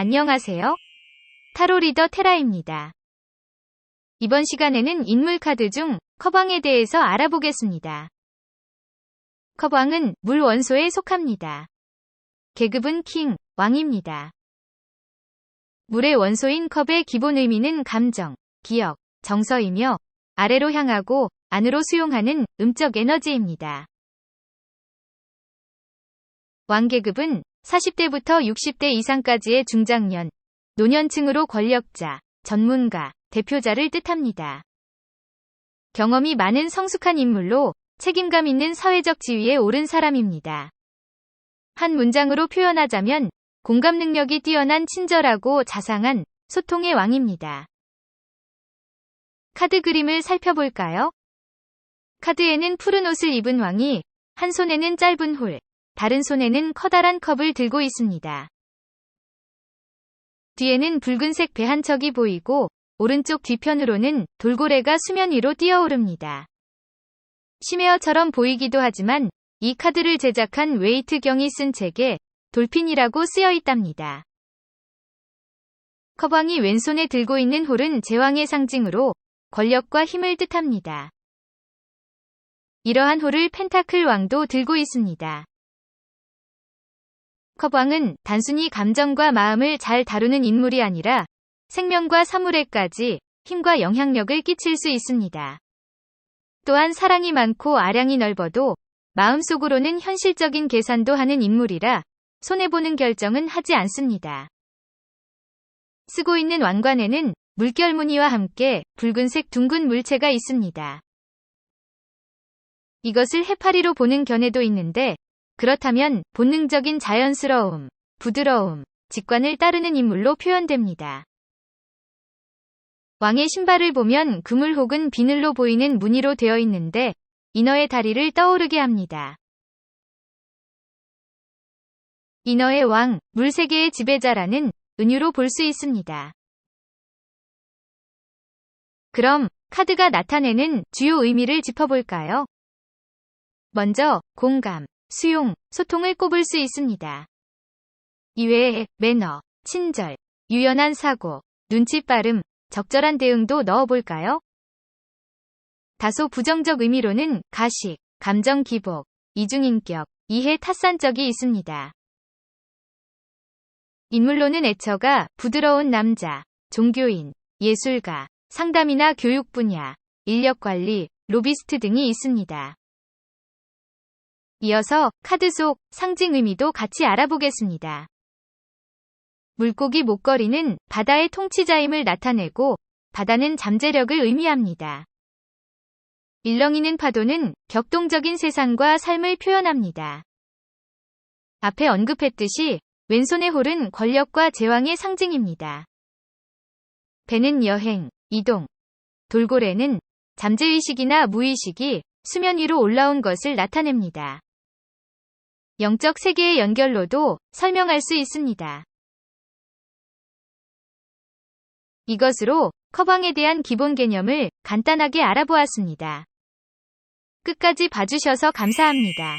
안녕하세요. 타로 리더 테라입니다. 이번 시간에는 인물 카드 중 커방에 대해서 알아보겠습니다. 커방은 물 원소에 속합니다. 계급은 킹, 왕입니다. 물의 원소인 컵의 기본 의미는 감정, 기억, 정서이며 아래로 향하고 안으로 수용하는 음적 에너지입니다. 왕계급은 40대부터 60대 이상까지의 중장년, 노년층으로 권력자, 전문가, 대표자를 뜻합니다. 경험이 많은 성숙한 인물로 책임감 있는 사회적 지위에 오른 사람입니다. 한 문장으로 표현하자면 공감 능력이 뛰어난 친절하고 자상한 소통의 왕입니다. 카드 그림을 살펴볼까요? 카드에는 푸른 옷을 입은 왕이 한 손에는 짧은 홀, 다른 손에는 커다란 컵을 들고 있습니다. 뒤에는 붉은색 배 한 척이 보이고 오른쪽 뒤편으로는 돌고래가 수면 위로 뛰어오릅니다. 심해어처럼 보이기도 하지만 이 카드를 제작한 웨이트 경이 쓴 책에 돌핀이라고 쓰여 있답니다. 커방이 왼손에 들고 있는 홀은 제왕의 상징으로 권력과 힘을 뜻합니다. 이러한 홀을 펜타클 왕도 들고 있습니다. 컵왕은 단순히 감정과 마음을 잘 다루는 인물이 아니라 생명과 사물에까지 힘과 영향력을 끼칠 수 있습니다. 또한 사랑이 많고 아량이 넓어도 마음속으로는 현실적인 계산도 하는 인물이라 손해보는 결정은 하지 않습니다. 쓰고 있는 왕관에는 물결 무늬와 함께 붉은색 둥근 물체가 있습니다. 이것을 해파리로 보는 견해도 있는데 그렇다면 본능적인 자연스러움, 부드러움, 직관을 따르는 인물로 표현됩니다. 왕의 신발을 보면 그물 혹은 비늘로 보이는 무늬로 되어 있는데 인어의 다리를 떠오르게 합니다. 인어의 왕, 물세계의 지배자라는 은유로 볼 수 있습니다. 그럼 카드가 나타내는 주요 의미를 짚어볼까요? 먼저 공감, 수용, 소통을 꼽을 수 있습니다. 이외에 매너, 친절, 유연한 사고, 눈치 빠름, 적절한 대응도 넣어볼까요? 다소 부정적 의미로는 가식, 감정 기복, 이중인격, 이해 타산적이 있습니다. 인물로는 애처가 부드러운 남자, 종교인, 예술가, 상담이나 교육 분야, 인력 관리, 로비스트 등이 있습니다. 이어서 카드 속 상징 의미도 같이 알아보겠습니다. 물고기 목걸이는 바다의 통치자임을 나타내고 바다는 잠재력을 의미합니다. 일렁이는 파도는 격동적인 세상과 삶을 표현합니다. 앞에 언급했듯이 왼손의 홀은 권력과 제왕의 상징입니다. 배는 여행, 이동, 돌고래는 잠재의식이나 무의식이 수면 위로 올라온 것을 나타냅니다. 영적 세계의 연결로도 설명할 수 있습니다. 이것으로 커방에 대한 기본 개념을 간단하게 알아보았습니다. 끝까지 봐주셔서 감사합니다.